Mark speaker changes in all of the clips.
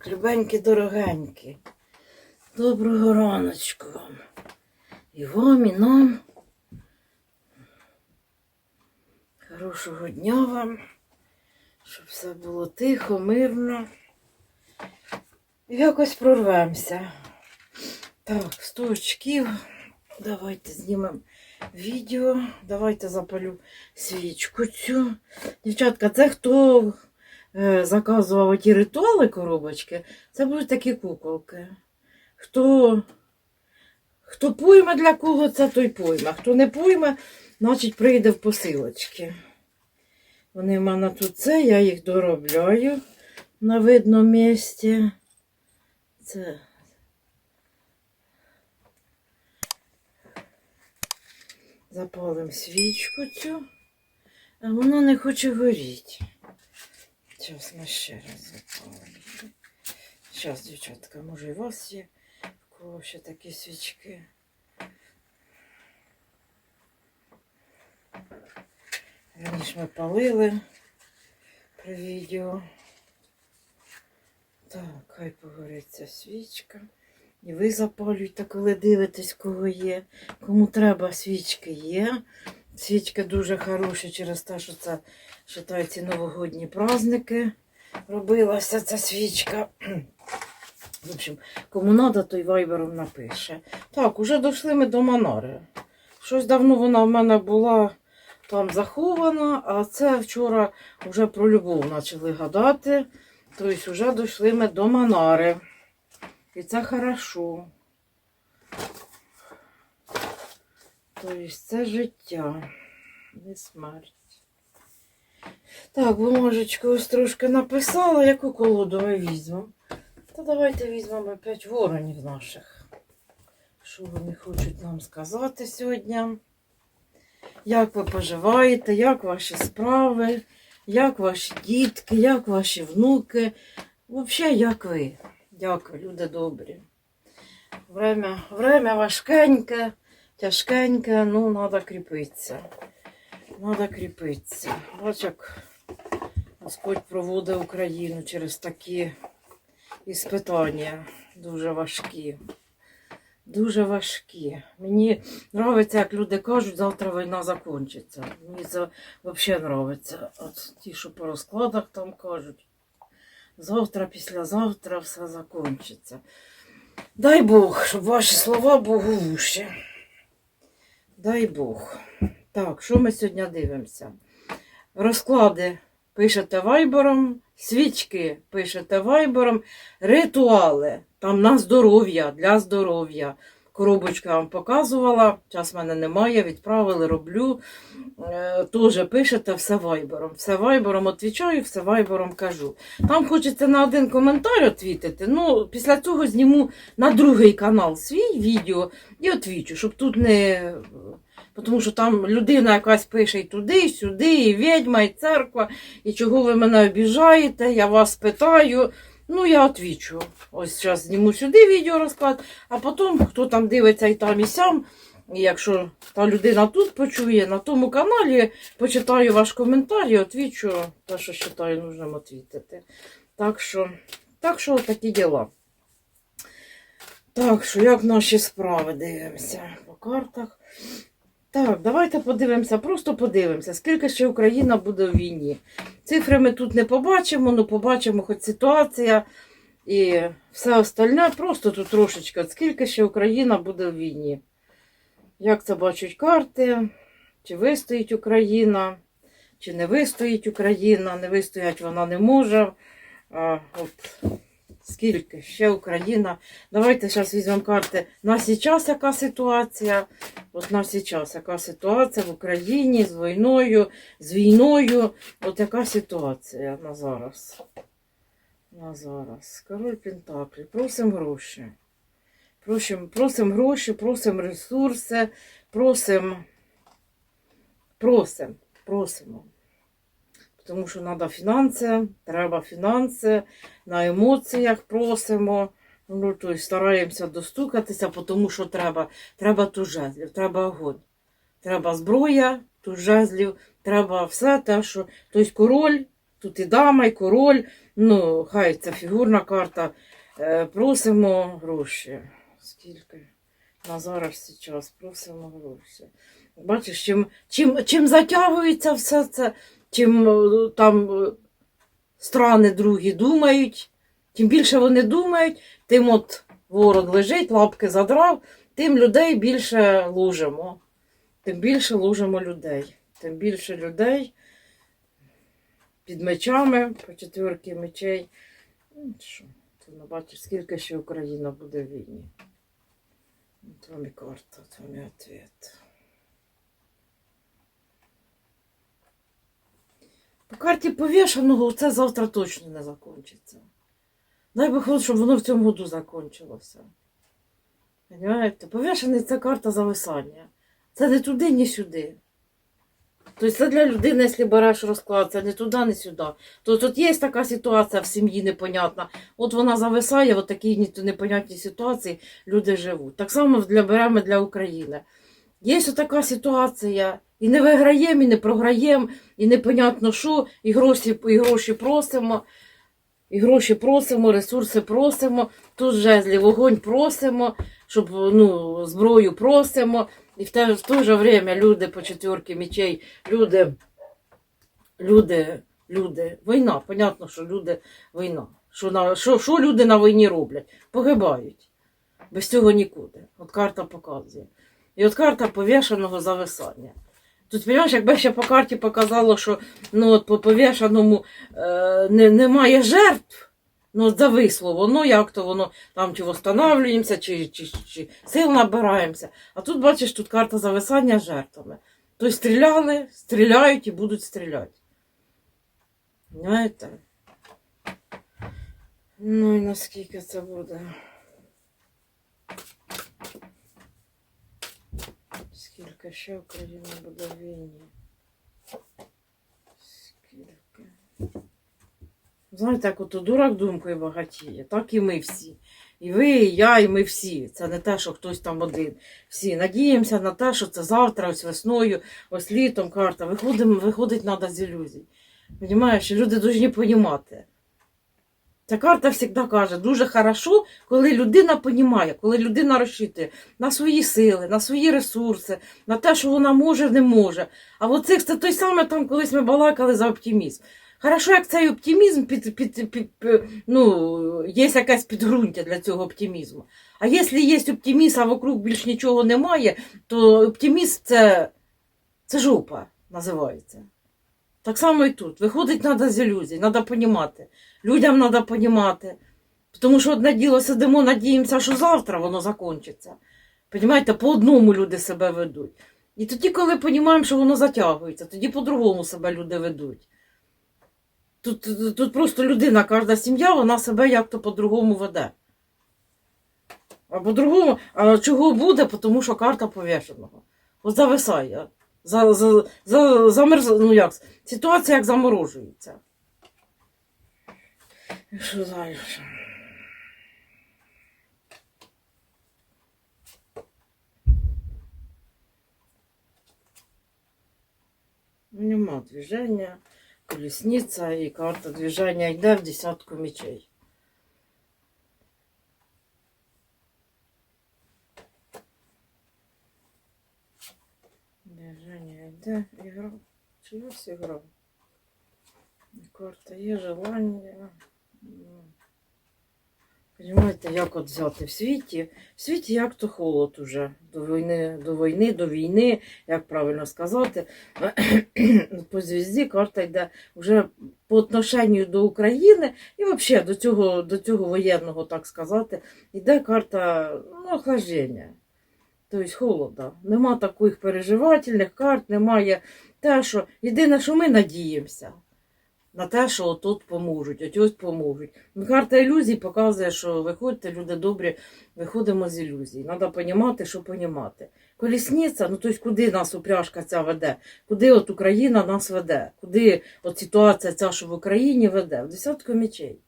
Speaker 1: Так, любенькі, дорогенькі. Доброго раночку вам. І вам, і нам. Хорошого дня вам. Щоб все було тихо, мирно. І якось прорвемося. Так, 100 очків. Давайте знімемо відео. Давайте запалю свічку цю. Дівчатка, це хто заказував ті ритуали коробочки, це будуть такі куколки. Хто, хто пойме для кого, це той пойме. Хто не пойме, значить прийде в посилочки. Вони в мене тут це, я їх доробляю на видному місці. Це. Запалимо свічку цю, а вона не хоче горіти. Зараз ми ще раз запалимо. Зараз, дівчатка, може у вас є в кого ще такі свічки. Раніше ми палили при відео. Так, хай погорить ця свічка. І ви запалюйте, коли дивитесь, кого є. Кому треба, свічки є. Свічка дуже хороша через те, що це вважаються новогодні праздники. Робилася ця свічка. В общем, кому треба, той вайбером напише. Так, уже дійшли ми до Манари. Щось давно вона в мене була там захована, а це вчора вже про любов почали гадати. Тобто вже дійшли ми до Манари. І це хорошо. Тобто це життя, не смерть. Так, бумажечку ось трошки написала, яку колоду ми візьмемо. Та давайте візьмемо опять воронів наших. Що вони хочуть нам сказати сьогодні? Як ви поживаєте, як ваші справи, як ваші дітки, як ваші внуки? Взагалі, як ви? Дякую, люди добрі. Время, время важкеньке, тяжкеньке, ну, треба кріпитися. Треба кріпитися. Бач, як Господь проводить Україну через такі іспитання дуже важкі. Дуже важкі. Мені подобається, як люди кажуть, завтра війна закінчиться. Мені це взагалі подобається. От ті, що по розкладах там кажуть. Завтра, післязавтра все закінчиться. Дай Бог, щоб ваші слова Богу в уші. Дай Бог. Так, що ми сьогодні дивимося? Розклади пишете вайбером, свічки пишете вайбером, ритуали там на здоров'я, для здоров'я. Коробочку я вам показувала, час в мене немає, відправили, роблю. Е, Теж пишете все вайбером. Все вайбером відповідаю, все вайбером кажу. Там хочеться на один коментар відповідати. Ну, після цього зніму на другий канал свій відео і відвічу, щоб тут не. Тому що там людина якась пише і туди, і сюди, і відьма, і церква, і чого ви мене обіжаєте, я вас питаю. Ну, я відвічу. Ось зараз зніму сюди відео розклад, а потім, хто там дивиться і там, і сям, і якщо та людина тут почує, на тому каналі почитаю ваш коментар і відвічу те, що вважаю нужним відвітити. Так що, так що такі діла. Так що, як наші справи дивимося по картах. Так, давайте подивимося, просто подивимося, скільки ще Україна буде в війні. Цифри ми тут не побачимо, ну побачимо хоч ситуація і все остальне, просто тут трошечки, скільки ще Україна буде в війні. Як це бачать карти, чи вистоїть Україна, чи не вистоїть Україна, не вистоять вона не може. А, от, скільки ще Україна. Давайте зараз візьмемо карти на зараз, яка ситуація. От на зараз, яка ситуація в Україні з війною, з війною. От яка ситуація на зараз. На зараз. Король Пентаклі. Просимо гроші. Просимо, просимо гроші, просимо ресурси, просимо, просимо, просимо. Тому що треба фінанси, треба фінанси, на емоціях просимо. Ну, тобто стараємося достукатися, тому що треба. Треба тужезлів, треба огонь. Треба зброя, тужезлів, треба все те, що. Тобто король Тут і дама, і король. Ну, хай це фігурна карта. Е, просимо гроші. Скільки? На зараз зараз просимо гроші. Бачиш, чим, чим, чим затягується все це, чим е, там е, страни другі думають, тим більше вони думають, тим от ворон лежить, лапки задрав, тим людей більше лужимо. Тим більше лужимо людей. Тим більше людей під мечами, по четвірки мечей. Ну, що, ти не бачиш, скільки ще Україна буде в війні. От вам і карта, от вам і ответ. По карті повішаного це завтра точно не закінчиться. Дай хоч, щоб воно в цьому году закінчилося. Понимаєте? Повішаний це карта зависання. Це не туди, ні сюди. Тобто це для людини, якщо береш розклад, це не туди, не сюди. То тут є така ситуація в сім'ї непонятна. От вона зависає, в такій ні- непонятній ситуації люди живуть. Так само для беремо для України. Є така ситуація, і не виграємо, і не програємо, і непонятно що, і гроші, і гроші просимо, і гроші просимо, ресурси просимо, тут жезлі, вогонь просимо, щоб ну, зброю просимо. І в те, в то же время люди по четверки мечей, люди, люди, люди, війна, понятно, що люди, війна. Що, на, що, що люди на війні роблять? Погибають. Без цього нікуди. От карта показує. І от карта повішаного зависання. Тут, розумієш, якби ще по карті показало, що ну, от по повішаному е, не, немає жертв, ну от зависло воно, як то воно там чи встановлюємося, чи, чи, чи сил набираємося. А тут, бачиш, тут карта зависання жертвами. Тобто стріляли, стріляють і будуть стріляти. Знаєте? Ну і наскільки це буде? Скільки ще Україна буде? Скільки? Знаєте, як от дурак думкою багатіє, так і ми всі. І ви, і я, і ми всі. Це не те, що хтось там один. Всі надіємося на те, що це завтра, ось весною, ось літом карта. Виходимо, виходить треба з ілюзій. Понімаєш, люди повинні розуміти. Ця карта завжди каже, дуже хорошо, коли людина понімає, коли людина розчитує на свої сили, на свої ресурси, на те, що вона може, не може. А оцих це той самий, там колись ми балакали за оптимізм. Хорошо, як цей оптимізм під, під, під, під, ну, є якесь підґрунтя для цього оптимізму. А якщо є оптимізм, а вокруг більш нічого немає, то оптимізм це, це жопа називається. Так само і тут. Виходить треба з ілюзій, треба понімати. Людям треба понімати. Тому що одне діло сидимо, надіємося, що завтра воно закінчиться. Понімаєте, по одному люди себе ведуть. І тоді, коли розуміємо, що воно затягується, тоді по-другому себе люди ведуть. Тут, тут просто людина, кожна сім'я, вона себе як-то по-другому веде. А по-другому, а чого буде, тому що карта повішеного. От зависає. За, за, за, замерз, ну як, ситуація як заморожується. Що далі? Нема движення, колесниця і карта движення йде в десятку мечей. Движення йде, ігра. Чиясь ігра. Карта є желання. Понимаєте, як от взяти в світі? В світі як то холод уже. До війни, до війни, до війни, як правильно сказати. По звізді карта йде вже по отношенню до України і взагалі до цього, до цього воєнного, так сказати, йде карта ну, охлаждення. Тобто холода. Нема таких переживательних карт, немає те, що єдине, що ми надіємося на те, що тут поможуть, от ось поможуть. Карта ілюзій показує, що виходьте, люди добрі, виходимо з ілюзій. Треба розуміти, що понімати. Колісниця, ну тобто куди нас упряжка ця веде, куди от Україна нас веде, куди от ситуація ця, що в Україні веде, в десятку мечей.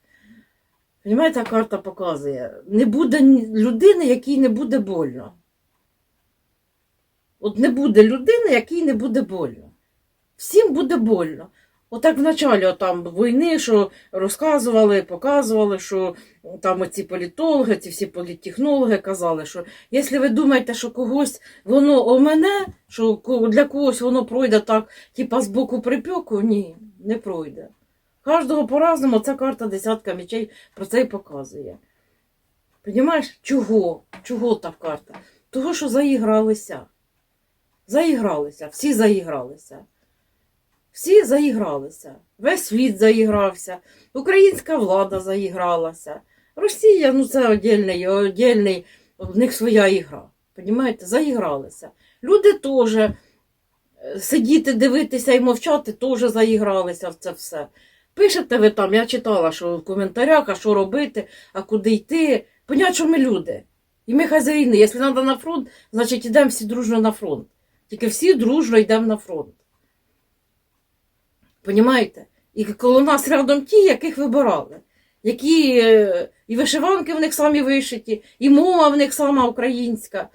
Speaker 1: Понімаєте, карта показує, не буде людини, якій не буде больно. От не буде людини, якій не буде больно. Всім буде больно. Отак в началі там війни, що розказували, показували, що там оці політологи, ці всі політтехнологи казали, що якщо ви думаєте, що когось воно о мене, що для когось воно пройде так, типа з боку припеку, ні, не пройде. Кожного по-разному ця карта десятка мечей про це і показує. Понімаєш, чого? Чого та карта? Того, що заігралися. Заігралися, всі заігралися. Всі заігралися. Весь світ заігрався, українська влада заігралася. Росія, ну це отдельний, отдельний, в них своя ігра. Понімаєте, заігралися. Люди теж е, сидіти, дивитися і мовчати теж заігралися в це все. Пишете ви там, я читала, що в коментарях, а що робити, а куди йти. Понять, що ми люди. І ми хазяїни. Якщо треба на фронт, значить йдемо всі дружно на фронт. Тільки всі дружно йдемо на фронт. Понімаєте? І коло нас рядом ті, яких вибирали, які е, і вишиванки в них самі вишиті, і мова в них сама українська.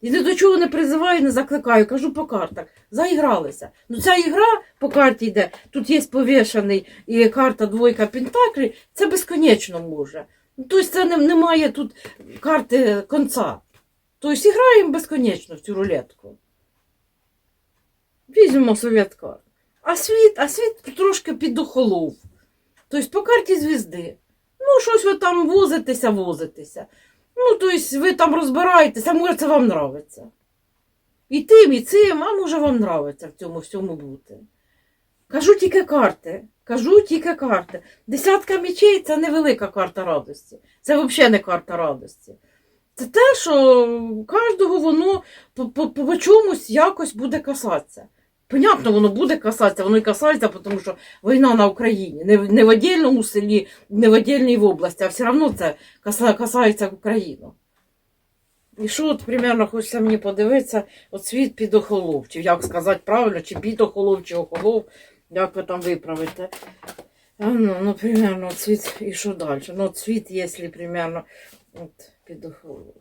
Speaker 1: І ні до чого не призиваю, не закликаю, кажу по картах. Заігралися. Ну ця ігра по карті йде, тут є повішений і карта двойка Пентаклі, це безконечно може. Ну, Тобто це немає тут карти конца. Тобто граємо безконечно в цю рулетку. Візьмемо совет карт. А світ, а світ трошки підохолов. Тобто по карті звізди. Ну, щось ви там возитеся, возитеся. Ну, тобто ви там розбираєтеся, може це вам нравиться. І тим, і цим, а може вам нравиться в цьому всьому бути. Кажу тільки карти. Кажу тільки карти. Десятка мечей це невелика карта радості. Це взагалі не карта радості. Це те, що кожного воно по чомусь якось буде касатися. Понятно, воно буде касатися, воно і касається, тому що війна на Україні. Не, в- не в отдельному селі, не в отдельній області, а все одно це касається Україну. І що от примерно хочеться мені подивитися, от світ підохолов, чи як сказати правильно, чи підохолов, чи охолов, як ви там виправите. Ну, ну, примерно, от світ, і що далі? Ну, от світ, якщо примерно, от, підохолов.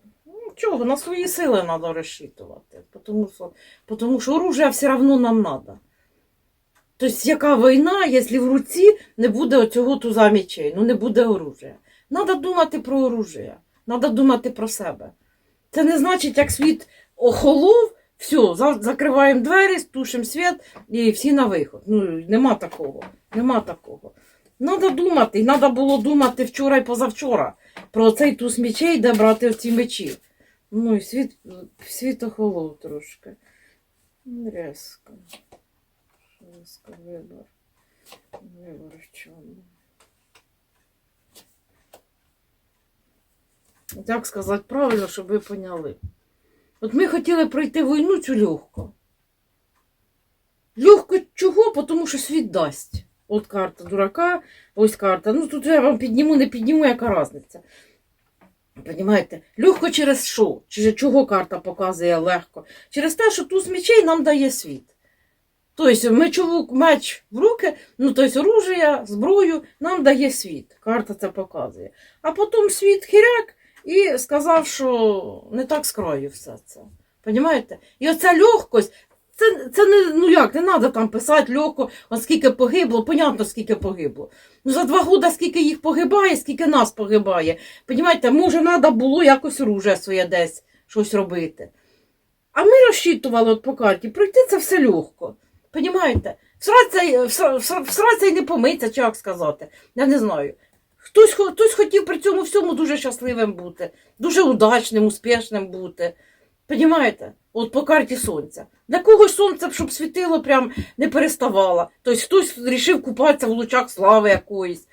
Speaker 1: Чого, на свої сили треба розчитувати, тому що, тому що оружия все одно нам треба. Тобто, яка війна, якщо в руці не буде оцього туза мечей, ну не буде оружия. Треба думати про оружие, треба думати про себе. Це не значить, як світ охолов, все, закриваємо двері, тушимо світ і всі на виход. Ну, нема такого. Нема такого. Треба думати, і треба було думати вчора і позавчора про цей туз мечей, де брати ці мечі. Ну і світ, світ охолов трошки. Резко. Резко вибор. Вибор в чому. Як сказати правильно, щоб ви поняли. От ми хотіли пройти війну цю легко. Легко чого? Тому що світ дасть. От карта дурака, ось карта. Ну тут я вам підніму, не підніму, яка різниця. Понімаєте? Легко через що? Через чого карта показує легко? Через те, що туз мечей нам дає світ. Тобто мечову меч в руки, ну тобто оружие, зброю нам дає світ. Карта це показує. А потім світ хіряк і сказав, що не так з краю все це. Понімаєте? І оця легкость, це, це не, ну як, не треба там писати легко, скільки погибло, понятно, скільки погибло. Ну за два роки скільки їх погибає, скільки нас погибає. Понімаєте, може, треба було якось оружие своє десь щось робити. А ми розчитували от по карті, пройти це все легко. Понімаєте? Всраться, всра- всра- всраться і не помиться, чи як сказати. Я не знаю. Хтось, хтось хотів при цьому всьому дуже щасливим бути, дуже удачним, успішним бути. Понімаєте? От по карті сонця. Для когось сонце, щоб світило, прям не переставало. Тобто хтось вирішив купатися в лучах слави якоїсь.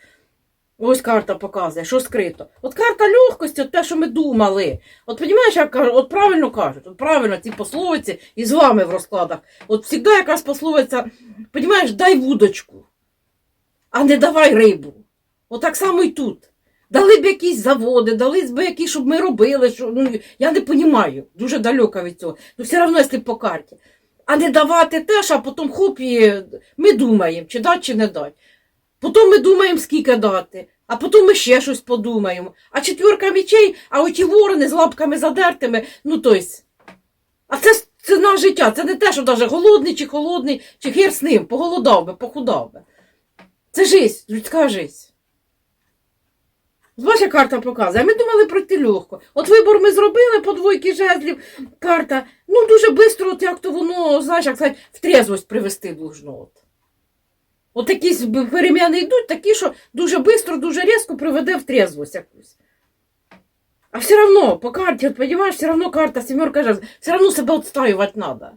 Speaker 1: Ось карта показує, що скрито. От карта легкості, от те, що ми думали. От розумієш, як кажуть, от правильно кажуть, от правильно ці пословиці і з вами в розкладах. От завжди якась пословиця, розумієш, дай вудочку, а не давай рибу. От так само і тут. Дали б якісь заводи, дали б якісь, щоб ми робили. Що, ну, я не розумію, дуже далеко від цього. Ну все одно, якщо по карті. А не давати теж, а потім хоп, і ми думаємо, чи дати, чи не дати. Потім ми думаємо, скільки дати, а потім ми ще щось подумаємо. А четверка мечей, а оті ворони з лапками задертими, ну то есть. А це ціна життя, це не те, що навіть голодний чи холодний, чи хер з ним, поголодав би, похудав би. Це жизнь, людська жизнь. Ваша карта показує. А ми думали пройти легко. От вибор ми зробили по двойки жезлів, карта. Ну, дуже швидко, от як то воно, знаєш, як сказати, в трезвость привести должно. От. От якісь переміни йдуть, такі, що дуже швидко, дуже різко приведе в трезвость якусь. А все одно, по карті, от, розумієш, все одно карта сімерка жезлів, все одно себе відстоювати треба.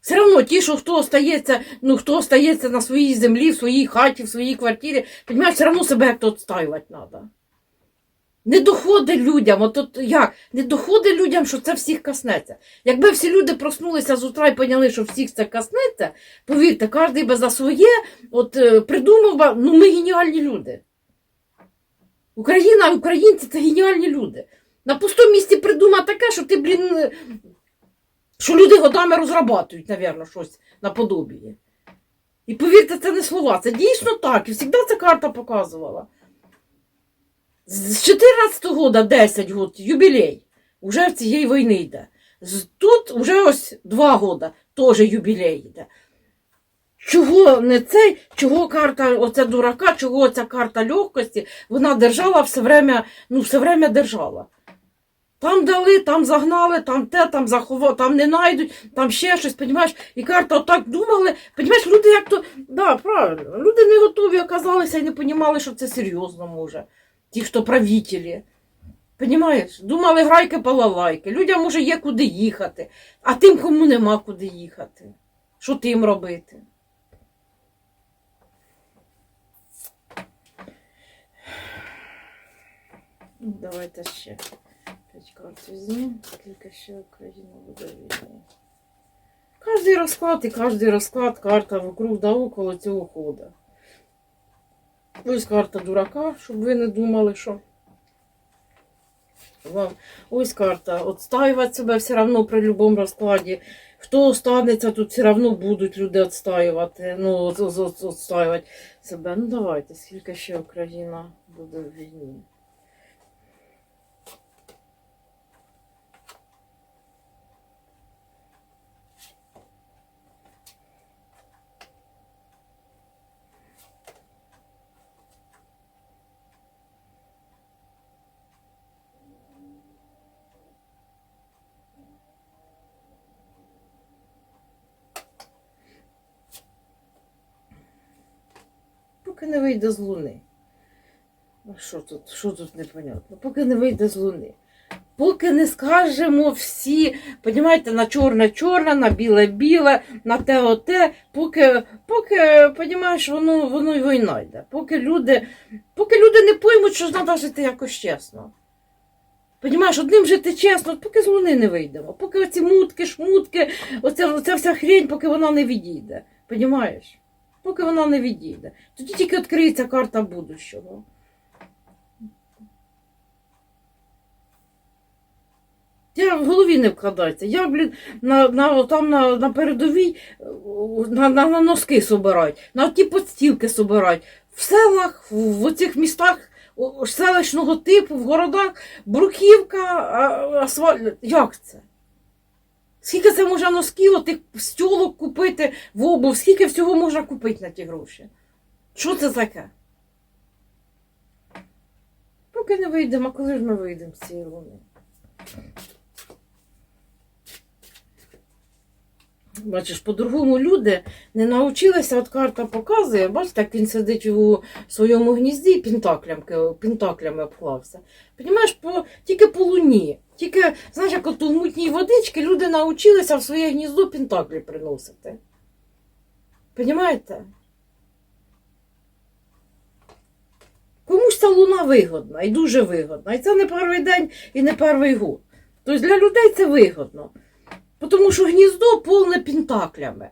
Speaker 1: Все одно ті, що хто остається, ну хто остається на своїй землі, в своїй хаті, в своїй квартирі, розумієш, все одно себе як-то відстоювати треба. Не доходить людям, от, от як? Не доходить людям, що це всіх коснеться. Якби всі люди проснулися з утра і поняли, що всіх це коснеться, повірте, кожен би за своє от, е, придумав, би, ну ми геніальні люди. Україна, українці це геніальні люди. На пустому місці придумав таке, що ти, блін, е, що люди годами розрабатують, напевно, щось наподобіє. І повірте, це не слова, це дійсно так. І завжди ця карта показувала. З 14-го года 10 год, юбілей. Уже в цієї війни йде. Тут вже ось 2 года теж юбілей йде. Чого не цей, чого карта оця дурака, чого ця карта легкості, вона держала все время, ну, все время держала. Там дали, там загнали, там те, там заховали, там не знайдуть, там ще щось, понімаєш? І карта отак думали. Понімаєш, люди як то. Да, правильно. Люди не готові оказалися і не розуміли, що це серйозно може. Ті, хто правителі. Понімаєш? Думали грайки балалайки. Людям може є куди їхати, а тим, кому нема куди їхати. Що тим робити? Давайте ще п'ять карт візьмемо, скільки ще Україна буде війни. Кожний розклад і кожний розклад карта вокруг да около цього хода. Ось карта дурака, щоб ви не думали, що. Вам. Ось карта. Отстаювати себе все одно при будь-якому розкладі. Хто останеться, тут все одно будуть люди відстаювати. Ну, відстаювати себе. Ну давайте, скільки ще Україна буде в війні. Не вийде з луни. Що тут? Що тут непонятно? Поки не вийде з луни. Поки не скажемо всі, понімаєте, на чорне-чорне, на біле-біле, на те-оте, поки, поки понімаєш, воно, воно й війна йде. Поки люди, поки люди не поймуть, що треба жити якось чесно. Понімаєш, одним жити чесно, поки з луни не вийдемо, поки оці мутки, шмутки, оця, оця вся хрень, поки вона не відійде. Понімаєш? Поки вона не відійде. Тоді тільки відкриється карта будущого. Я в голові не вкладається. Я, блін, на, на, там на, на передовій на, на, на носки собирають, на ті подстілки собирають. В селах, в оцих містах селищного типу, в городах, бруківка, асфальт. Як це? Скільки це можна носків, отих стілок купити в обув, скільки всього можна купити на ті гроші? Що це таке? Поки не вийдемо, а коли ж ми вийдемо з цієї луни? Бачиш, по-другому люди не навчилися, от карта показує, бачите, як він сидить у своєму гнізді і пентаклями, обклався. Понімаєш, по, тільки по луні. Тільки, знаєш, як от у мутній водички люди навчилися в своє гніздо пентаклі приносити. Понімаєте? Комусь ця луна вигодна і дуже вигодна. І це не перший день і не перший год. Тобто для людей це вигодно. Тому що гніздо повне пентаклями.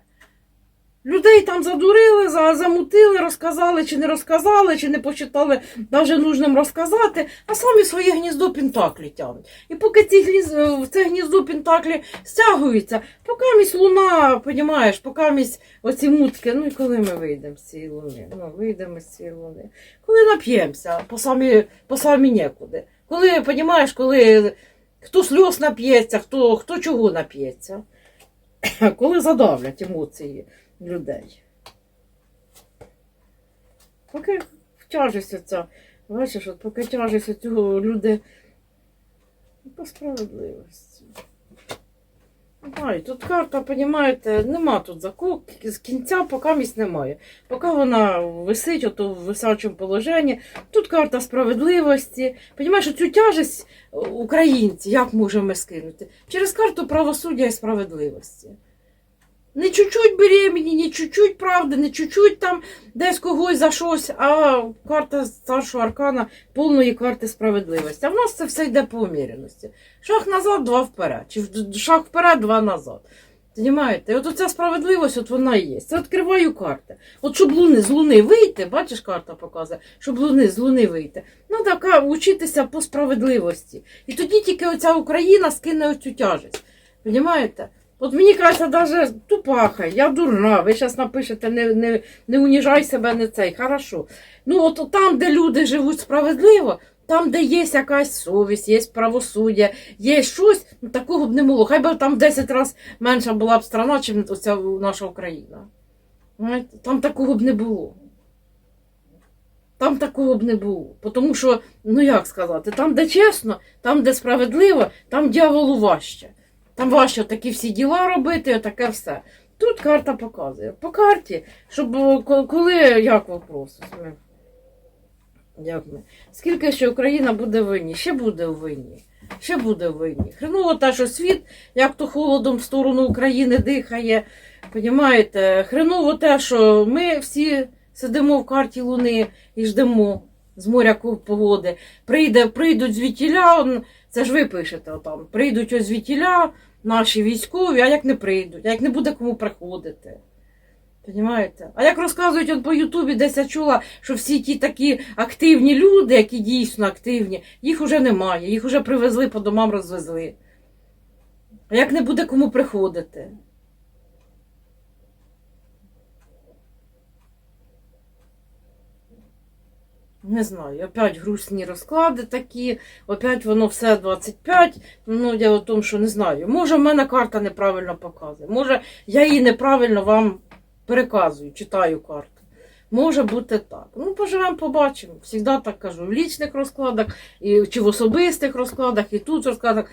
Speaker 1: Людей там задурили, замутили, розказали чи не розказали, чи не посчитали навіть нужним розказати, а самі своє гніздо пентаклі тягнуть. І поки ці гніз... це гніздо пентаклі стягуються, поки місь луна, понімаєш, поки місь оці мутки, ну і коли ми вийдемо з цієї луни? Ну, вийдемо з цієї луни. Коли нап'ємося, по самі, по самі нікуди. Коли, понімаєш, коли хто сльоз нап'ється, хто, хто чого нап'ється. Коли задавлять емоції людей. Поки тяжесть ця, бачиш, от поки тяжесть цього люди по справедливості. Знаю, тут карта, розумієте, нема тут закуп, з кінця поки місць немає. Поки вона висить ото в висячому положенні, тут карта справедливості. Понімаєш, цю тяжесть е, українці, як можемо скинути? Через карту правосуддя і справедливості. Не чуть-чуть беременні, не чуть-чуть правди, не чуть-чуть там десь когось за щось, а карта старшого аркана повної карти справедливості. А в нас це все йде по уміряності. Шаг назад, два вперед. Чи шаг вперед, два назад. Понімаєте? От оця справедливість, от вона і є. Це відкриваю карти. От щоб луни, з луни вийти, бачиш, карта показує, щоб луни, з луни вийти. Ну така вчитися по справедливості. І тоді тільки оця Україна скине оцю тяжесть. Понімаєте? От мені кажеться, навіть тупаха, я дурна, ви зараз напишете, не, не, не уніжай себе, не цей. Хорошо. Ну, от там, де люди живуть справедливо, там, де є якась совість, є правосуддя, є щось, ну такого б не було. Хай би там в 10 разів менша була б страна, чим оця наша Україна. Там такого б не було. Там такого б не було. Тому що, ну як сказати, там, де чесно, там, де справедливо, там дьяволу важче. Там важче такі всі діла робити, таке все. Тут карта показує. По карті, щоб е, коли, як вопрос? Як ми? Скільки ще Україна буде в винні? Ще буде в винні. Ще буде в винні. Хреново те, що світ, як то холодом в сторону України дихає. Понімаєте? Хреново те, що ми всі сидимо в карті Луни і ждемо з моря погоди. Прийде, прийдуть звітіля, це ж ви пишете там. Прийдуть звітіля, наші військові, а як не прийдуть, а як не буде кому приходити. Понімаєте? А як розказують от по Ютубі, десь я чула, що всі ті такі активні люди, які дійсно активні, їх уже немає, їх уже привезли по домам, розвезли. А як не буде кому приходити? Не знаю, опять грустні розклади такі, опять воно все 25. Ну, я в тому, що не знаю. Може, в мене карта неправильно показує. Може, я її неправильно вам переказую, читаю карту. Може бути так. Ну, поживемо, побачимо. Всігда так кажу. В лічних розкладах, і, чи в особистих розкладах, і тут розкладах.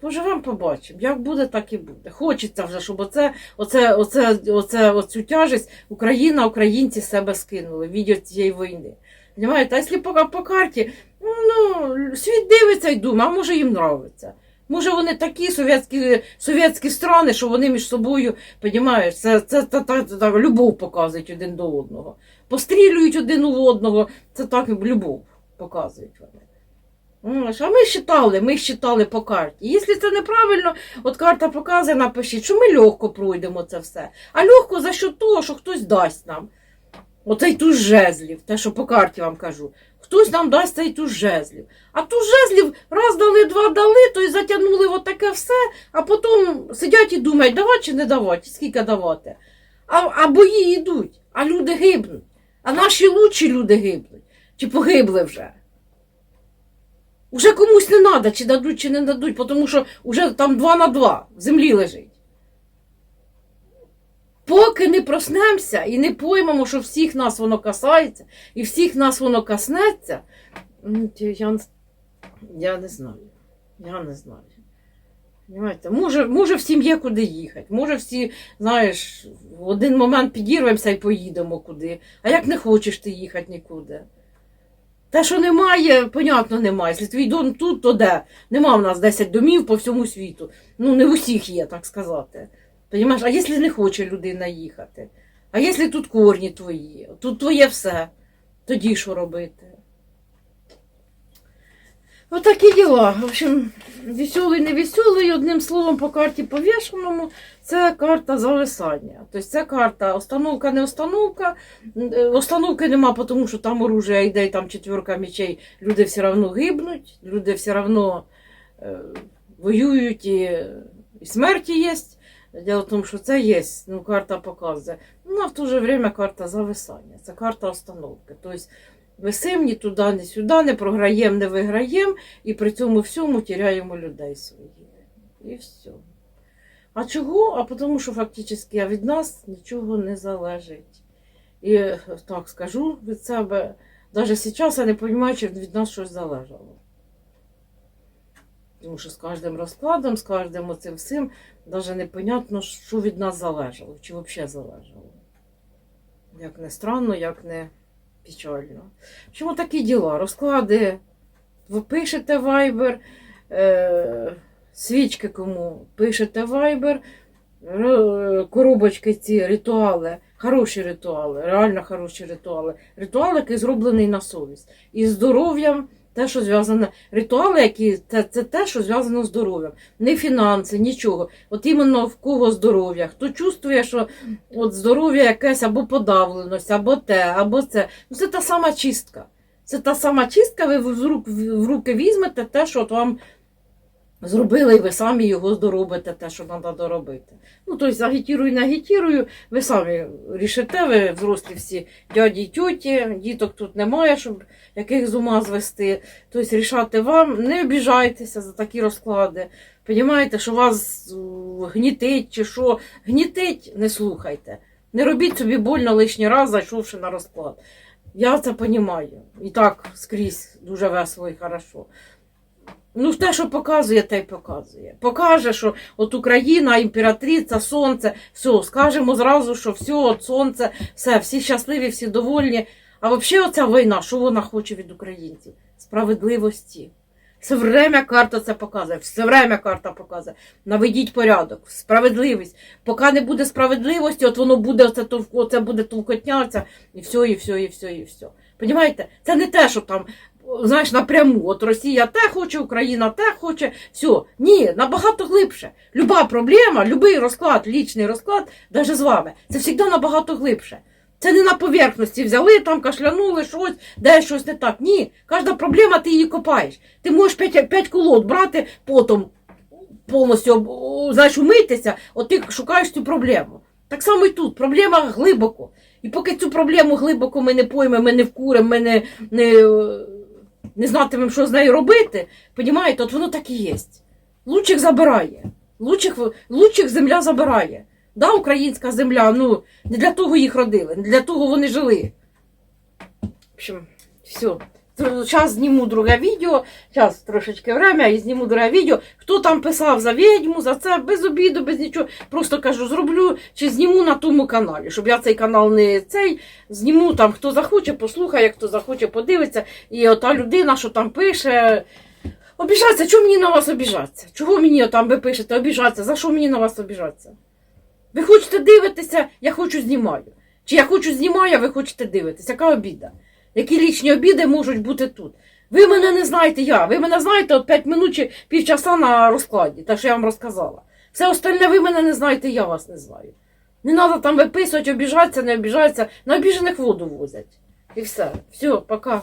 Speaker 1: Поживемо, побачимо. Як буде, так і буде. Хочеться вже, щоб оце, оце, оце, оце, оцю тяжесть Україна, українці себе скинули від цієї війни. Понимаєте? А якщо по, карті, ну, світ дивиться і думає, а може їм нравиться. Може вони такі совєтські, совєтські страни, що вони між собою, понімаєш, це, це, це, це, це, так, любов показують один до одного. Пострілюють один у одного, це так любов показують вони. А ми считали, ми считали по карті. Якщо це неправильно, от карта показує, напишіть, що ми легко пройдемо це все. А легко за що того, що хтось дасть нам. Оцей туз жезлів, те, що по карті вам кажу. Хтось нам дасть цей туз жезлів. А туз жезлів раз дали, два дали, то й затягнули отаке все, а потім сидять і думають, давати чи не давати, скільки давати. А, а бої йдуть, а люди гибнуть. А наші лучші люди гибнуть. Чи погибли вже. Уже комусь не треба, чи дадуть, чи не дадуть, тому що вже там два на два в землі лежить. Поки не проснемося і не поймемо, що всіх нас воно касається, і всіх нас воно коснеться, я, я не знаю. Я не знаю. Понимаєте? Може, може всім є куди їхати. Може всі, знаєш, в один момент підірвемося і поїдемо куди. А як не хочеш ти їхати нікуди? Те, що немає, понятно, немає. Якщо твій дом тут, то де? Нема в нас 10 домів по всьому світу. Ну, не в усіх є, так сказати. Понимаєш? А якщо не хоче людина їхати? А якщо тут корні твої, тут твоє все, тоді що робити? Отакі діла. В общем, веселий, не веселий, одним словом, по карті повішеному, це карта зависання. Тобто це карта остановка, не остановка. Е, Остановки нема, тому що там оружие йде, і там четверка мечей, люди все одно гибнуть, люди все одно е, воюють і, смерті є. Дело в тому, що це є, ну, карта показує. Ну, в то же время карта зависання. Це карта остановки. Тобто висим ні туди, ні сюди, не програємо, не виграємо, і при цьому всьому тіряємо людей своїх. І все. А чого? А тому що фактично від нас нічого не залежить. І е, так скажу від себе, навіть зараз я не розумію, чи від нас щось залежало. Тому що з кожним розкладом, з кожним оцим всім, навіть непонятно, що від нас залежало, чи взагалі залежало. Як не странно, як не печально. Чому такі діла? Розклади, ви пишете Viber, е, свічки кому, пишете Viber, коробочки ці ритуали, хороші ритуали, реально хороші ритуали. Ритуал, який зроблений на совість. І здоров'ям те, що зв'язане. Ритуали, які це, це те, що зв'язано з здоров'ям. Не фінанси, нічого. От іменно в кого здоров'я. Хто чувствує, що от здоров'я якесь або подавленість, або те, або це. Ну це та сама чистка. Це та сама чистка, ви в рук- в руки візьмете те, що от вам зробили, і ви самі його доробите, те, що треба доробити. Ну, тобто, агітірую, не агітірую, ви самі рішите, ви взрослі всі дяді й тьоті, діток тут немає, щоб яких з ума звести. Тобто, рішати вам, не обіжайтеся за такі розклади. Понімаєте, що вас гнітить чи що. Гнітить, не слухайте. Не робіть собі больно лишній раз, зайшовши на розклад. Я це розумію. І так скрізь дуже весело і хорошо. Ну, те, що показує, те й показує. Покаже, що от Україна, імператриця, сонце, все, скажемо зразу, що все, от сонце, все, всі щасливі, всі довольні. А взагалі оця війна, що вона хоче від українців? Справедливості. Все время карта це показує, все время карта показує. Наведіть порядок, справедливість. Поки не буде справедливості, от воно буде оце, оце буде толкотняться, і все, і все, і все, і все. Понімаєте? Це не те, що там, знаєш, напряму. От Росія те хоче, Україна те хоче. Все. Ні, набагато глибше. Люба проблема, любий розклад, лічний розклад, навіть з вами, це завжди набагато глибше. Це не на поверхності взяли, там кашлянули щось, де щось не так. Ні, кожна проблема ти її копаєш. Ти можеш п'ять, п'ять колод брати потім повністю знаєш, умитися, от ти шукаєш цю проблему. Так само і тут. Проблема глибоко. І поки цю проблему глибоко ми не поймемо, ми не вкуримо, ми не, не, е, не знатимемо, що з нею робити, понімаєте, от воно так і є. Лучих забирає. Лучих, лучих земля забирає. Да, українська земля, ну, не для того їх родили, не для того вони жили. В общем, все. Зараз зніму друге відео, зараз трошечки время і зніму друге відео. Хто там писав за відьму, за це, без обіду, без нічого. Просто кажу, зроблю чи зніму на тому каналі, щоб я цей канал не цей. Зніму там, хто захоче, послухає, хто захоче, подивиться. І ота людина, що там пише. Обіжаться, чого мені на вас обіжатися? Чого мені там ви пишете обіжатися? За що мені на вас обіжатися? Ви хочете дивитися, я хочу знімаю. Чи я хочу знімаю, а ви хочете дивитися? Яка обіда? Які лічні обіди можуть бути тут? Ви мене не знаєте я. Ви мене знаєте от 5 минут чи півчаса на розкладі, те, що я вам розказала. Все остальне ви мене не знаєте, я вас не знаю. Не треба там виписувати, обіжатися, не обіжатися. На обіжених воду возять. І все. Все, пока.